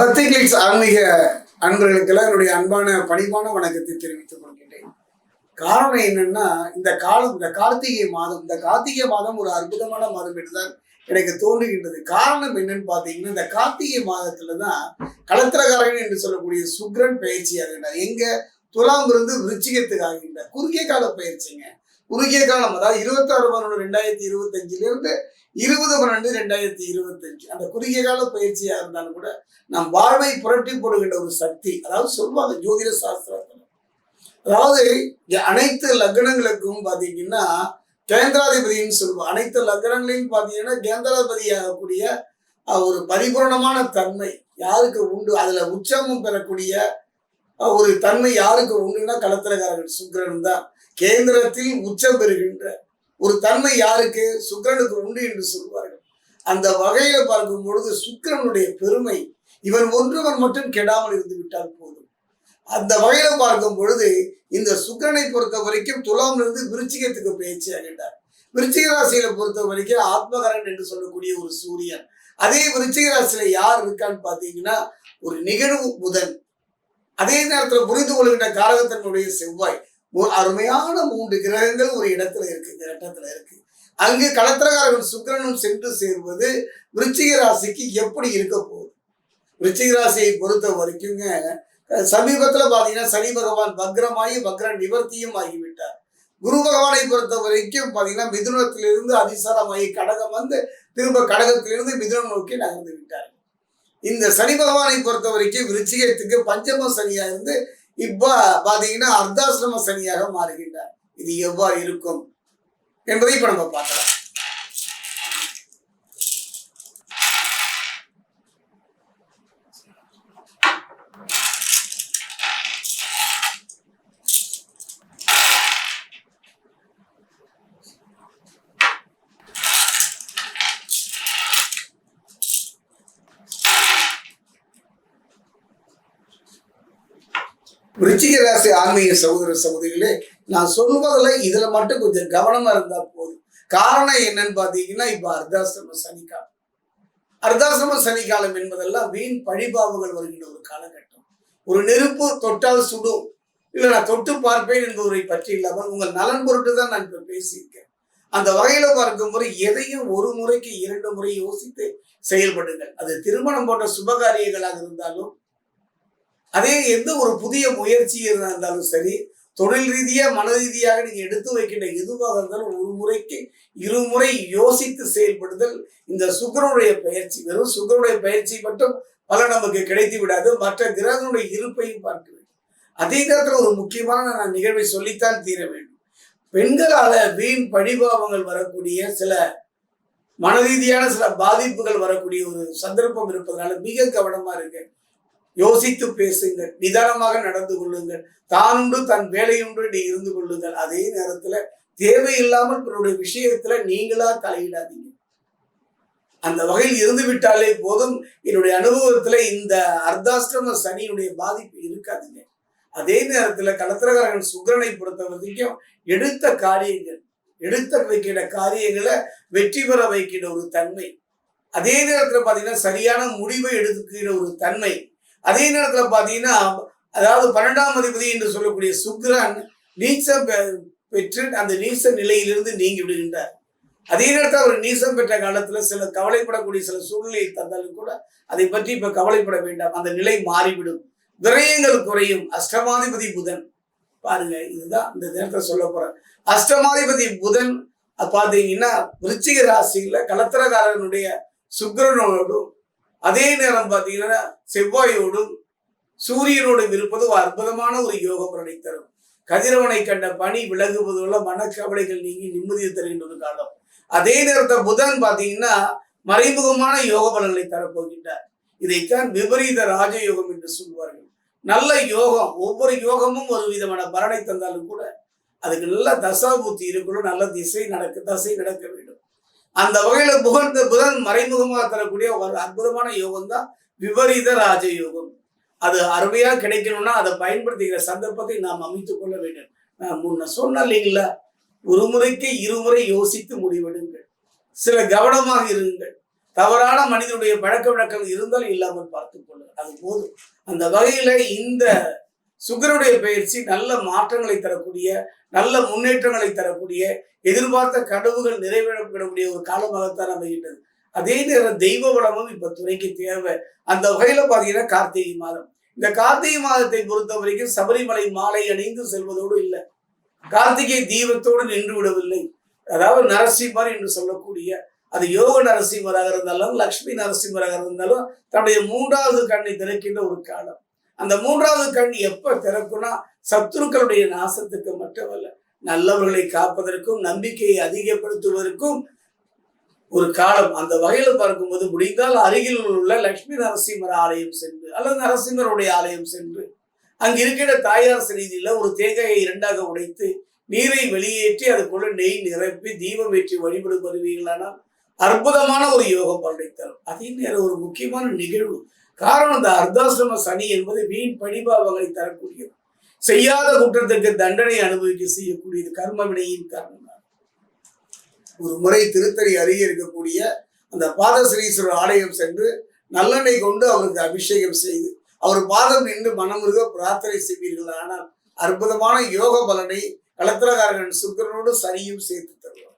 பக்தி கிளிக்ஸ் ஆன்மீக அன்பர்களுக்கெல்லாம் என்னுடைய அன்பான பணிவான வணக்கத்தை தெரிவித்துக் கொள்கின்றேன். காரணம் என்னன்னா இந்த காலம் இந்த கார்த்திகை மாதம் இந்த கார்த்திகை மாதம் ஒரு அற்புதமான மாதம் என்றுதான் எனக்கு தோன்றுகின்றது. காரணம் என்னன்னு பார்த்தீங்கன்னா இந்த கார்த்திகை மாதத்துல தான் களத்திரகாரன் என்று சொல்லக்கூடிய சுக்ரன் பயிற்சி ஆகின்றார். எங்க துலாம் இருந்து விருச்சிகத்துக்கு ஆகின்றார். குறுகிய கால பயிற்சிங்க. குறுகிய காலம் அதாவது இருபத்தாறு பன்னெண்டு ரெண்டாயிரத்தி இருபத்தஞ்சிலிருந்து இருபது பன்னெண்டு ரெண்டாயிரத்தி இருபத்தஞ்சு. அந்த குறுகிய கால பயிற்சியா இருந்தாலும் கூட நம் வாழ்வை புரட்டி போடுகின்ற ஒரு சக்தி அதாவது சொல்லுவாங்க ஜோதிட சாஸ்திரத்துல. அதாவது அனைத்து லக்னங்களுக்கும் பாத்தீங்கன்னா கேந்திராதிபதினு சொல்லுவோம். அனைத்து லக்னங்களையும் பாத்தீங்கன்னா கேந்திராதிபதி ஆகக்கூடிய ஒரு பரிபூர்ணமான தன்மை யாருக்கு உண்டு? அதுல உச்சமும் பெறக்கூடிய ஒரு தன்மை யாருக்கு உண்டுன்னா கலத்திரக்காரர்கள் சுக்கரன் தான். கேந்திரத்தில் உச்சம் பெறுகின்ற ஒரு தன்மை யாருக்கு? சுக்கிரனுக்கு உண்டு என்று சொல்வார்கள். அந்த வகையில பார்க்கும் பொழுது சுக்கிரனுடைய பெருமை இவன் ஒன்றுவன் மட்டும் கெடாமல் இருந்து விட்டால் போதும். அந்த வகையில பார்க்கும் பொழுது இந்த சுக்கிரனை பொறுத்த வரைக்கும் துலாமிலிருந்து விருச்சிகத்துக்கு பயிற்சி ஆகின்றார் விருச்சிக ராசியில பொறுத்த வரைக்கும் ஆத்மகரன் என்று சொல்லக்கூடிய ஒரு சூரியன். அதே விருச்சிக ராசியில யார் இருக்கான்னு பாத்தீங்கன்னா ஒரு நிகழ்வு புதன். அதே நேரத்துல புரிந்து கொள்கின்ற காரகத்தனுடைய செவ்வாய். அருமையான மூன்று கிரகங்கள் ஒரு இடத்துல இருக்கு இந்த இடத்துல இருக்கு. அங்கு கலத்திரகாரர்கள் சுக்கிரனும் சென்று சேர்வது விருச்சிக ராசிக்கு எப்படி இருக்க போகுது? விருச்சிக ராசியை பொறுத்த வரைக்குங்க சமீபத்தில் சமீபத்துல பாத்தீங்கன்னா சனி பகவான் வக்ரமாகி வக்ர நிவர்த்தியும் ஆகிவிட்டார். குரு பகவானை பொறுத்த வரைக்கும் பாத்தீங்கன்னா மிதுனத்திலிருந்து அதிசாரமாகி கடகம் வந்து திரும்ப கடகத்திலிருந்து மிதுனம் நோக்கி நகர்ந்து விட்டார். இந்த சனி பகவானை பொறுத்த வரைக்கும் விருச்சிகத்துக்கு பஞ்சம சனியா இருந்து இப்ப பாத்தீங்கன்னா அர்த்தாசிரம சனியாக மாறுகின்றார். இது எவ்வாறு இருக்கும் என்பதை இப்ப நம்ம பார்க்கலாம். விருச்சிக ராசி ஆன்மீக சகோதர சகோதரிகளே நான் சொல்வதில் இதுல மட்டும் கொஞ்சம் கவனமா இருந்தா போதும். காரணம் என்னன்னு பாத்தீங்கன்னா இப்ப அர்த்தாசிரம சனிக்காலம். அர்த்தாசிரம சனிக்காலம் என்பதெல்லாம் வீண் பழிபாவங்கள் வருகின்ற ஒரு காலகட்டம். ஒரு நெருப்பு தொட்டால் சுடும். இல்லை நான் தொட்டு பார்ப்பேன் என்பவரை பற்றி இல்லாமல் உங்கள் நலன் பொருட்டு தான் நான் இப்ப பேசியிருக்கேன். அந்த வகையில பார்க்கும் முறை எதையும் ஒரு முறைக்கு இரண்டு முறை யோசித்து செயல்படுங்கள். அது திருமணம் போன்ற சுபகாரியங்களாக இருந்தாலும் அதே எந்த ஒரு புதிய முயற்சி இருந்தாலும் சரி தொழில் ரீதியா மன ரீதியாக நீங்க எடுத்து வைக்கின்ற எதுவாக இருந்தாலும் ஒரு முறைக்கு இருமுறை யோசித்து செயல்படுதல். இந்த சுக்கரனுடைய பயிற்சி வெறும் சுக்கரனுடைய பயிற்சி மட்டும் பல நமக்கு கிடைத்து விடாது மற்ற கிரகங்களுடைய இருப்பையும் பார்க்க வேண்டும். அதே நேரத்தில் ஒரு முக்கியமான நான் நிகழ்வை சொல்லித்தான் தீர வேண்டும். பெண்களால வீண் பழிபாவங்கள் வரக்கூடிய சில மனரீதியான சில பாதிப்புகள் வரக்கூடிய ஒரு சந்தர்ப்பம் இருப்பதனால மிக கவனமா இருக்கு யோசித்து பேசுங்கள் நிதானமாக நடந்து கொள்ளுங்கள். தானுண்டு தன் வேலையுண்டு நீ இருந்து கொள்ளுங்கள். அதே நேரத்துல தேவையில்லாமல் பிறருடைய விஷயத்துல நீங்களா தலையிடாதீங்க. அந்த வகையில் இருந்து விட்டாலே போதும். என்னுடைய அனுபவத்துல இந்த அர்த்தாஷ்டிரம சனியுடைய பாதிப்பு இருக்காதுங்க. அதே நேரத்துல கலத்திரகரகன் சுக்கரனை பொறுத்த வரைக்கும் எடுத்த காரியங்கள் எடுத்த வைக்கிற காரியங்களை வெற்றி பெற வைக்கிற ஒரு தன்மை. அதே நேரத்துல பாத்தீங்கன்னா சரியான முடிவை எடுத்துக்கிற ஒரு தன்மை. அதே நேரத்துல பாத்தீங்கன்னா அதாவது பன்னெண்டாம் அதிபதி என்று சொல்லக்கூடிய சுக்ரன் நீச்சம் பெ- பெற்று அந்த நீச நிலையிலிருந்து நீங்கி விடுகின்றார். அதே நேரத்தில் அவர் நீசம் பெற்ற காலத்தில் சில கவலைப்படக்கூடிய சில சூழ்நிலை தந்தாலும் கூட அதை பற்றி இப்போ கவலைப்பட வேண்டாம். அந்த நிலை மாறிவிடும். விரயங்கள் குறையும். அஷ்டமாதிபதி புதன். பாருங்க இதுதான் இந்த நேரத்தில் சொல்ல போறேன் அஷ்டமாதிபதி புதன் பார்த்தீங்கன்னா விருச்சிக ராசியில கலத்திரகாரனுடைய சுக்கரனோடும் அதே நேரம் பார்த்தீங்கன்னா செவ்வாயோடும் சூரியனோடும் இருப்பது ஒரு அற்புதமான ஒரு யோக பலனை தரும். கதிரவனை கண்ட பனி விலகுவதுள்ள மனக்கவலைகள் நீங்கி நிம்மதியை தருகின்ற ஒரு காலம். அதே நேரத்தை புதன் பார்த்தீங்கன்னா மறைமுகமான யோக பலன்களை தரப்போகின்றார். இதைத்தான் விபரீத ராஜயோகம் என்று சொல்வார்கள். நல்ல யோகம் ஒவ்வொரு யோகமும் ஒரு விதமான பலனை தந்தாலும் கூட அதுக்கு நல்ல தசாபுத்தி இருக்கணும் நல்ல திசை நடக்க தசை நடக்க வேண்டும். அந்த வகையில புகழ்ந்த புதன் மறைமுகமாக தரக்கூடிய ஒரு அற்புதமான யோகம் தான் விபரீத ராஜயோகம். அது அருமையா கிடைக்கணும்னா அதை பயன்படுத்திக்கிற சந்தர்ப்பத்தை நாம் அமைத்துக் கொள்ள வேண்டும். நான் முன்ன சொன்ன இல்லைங்களா? ஒரு முறைக்கு இருமுறை யோசித்து முடிவெடுங்கள். சில கவனமாக இருங்கள். தவறான மனிதனுடைய பழக்க வழக்கங்கள் இருந்தால் இல்லாமல் பார்த்துக் கொள்ளுங்கள். அது போதும். அந்த வகையில இந்த சுக்கரனுடைய பயிற்சி நல்ல மாற்றங்களை தரக்கூடிய நல்ல முன்னேற்றங்களை தரக்கூடிய எதிர்பார்த்த கனவுகள் நிறைவேறப்படக்கூடிய ஒரு காலமாகத்தான் அமைகின்றது. அதே நேரம் தெய்வ வளமும் இப்ப துறைக்கு தேவை. அந்த வகையில பாத்தீங்கன்னா கார்த்திகை மாதம். இந்த கார்த்திகை மாதத்தை பொறுத்த வரைக்கும் சபரிமலை மாலை அணிந்து செல்வதோடு இல்லை. கார்த்திகை தீபத்தோடு நின்று விடவில்லை. அதாவது நரசிம்மர் என்று சொல்லக்கூடிய அது யோக நரசிம்மராக இருந்தாலும் லக்ஷ்மி நரசிம்மராக இருந்தாலும் தன்னுடைய மூன்றாவது கண்ணை திறக்கின்ற ஒரு காலம். அந்த மூன்றாவது கண் எப்ப திறக்கும்னா சத்துருக்களுடைய நாசத்துக்கு மட்டுமல்ல நல்லவர்களை காப்பதற்கும் நம்பிக்கையை அதிகப்படுத்துவதற்கும் ஒரு காலம். அந்த வகையில பார்க்கும்போது முடிந்தால் அருகில் உள்ள லட்சுமி நரசிம்மர் ஆலயம் சென்று அல்லது நரசிம்மருடைய ஆலயம் சென்று அங்கு இருக்கிற தாயார் சந்நிதியில ஒரு தேங்காயை இரண்டாக உடைத்து நீரை வெளியேற்றி அதுக்குள்ள நெய் நிரப்பி தீபம் ஏற்றி வழிபடும் வருவீங்களானால் அற்புதமான ஒரு யோகம் பலனை தரும். அதே நேரம் ஒரு முக்கியமான நிகழ்வு காரணம் இந்த அர்த்தாசிரம சனி என்பது வீண் பழிபாவங்களை தரக்கூடியது. செய்யாத குற்றத்துக்கு தண்டனை அனுபவிக்க செய்யக்கூடியது கர்ம வினையின் காரணம் ஒரு முறை திருத்தணி அருகே இருக்கக்கூடிய அந்த பாதஸ்ரீஸ்வரர் ஆலயம் சென்று நல்லெண்ணெய் கொண்டு அவருக்கு அபிஷேகம் செய்து அவர் பாதம் நின்று மனமுருக பிரார்த்தனை செய்வீர்கள். ஆனால் அற்புதமான யோக பலனை கலத்திரகாரகன் சுக்கரனோடு சனியும் சேர்த்து தருவார்.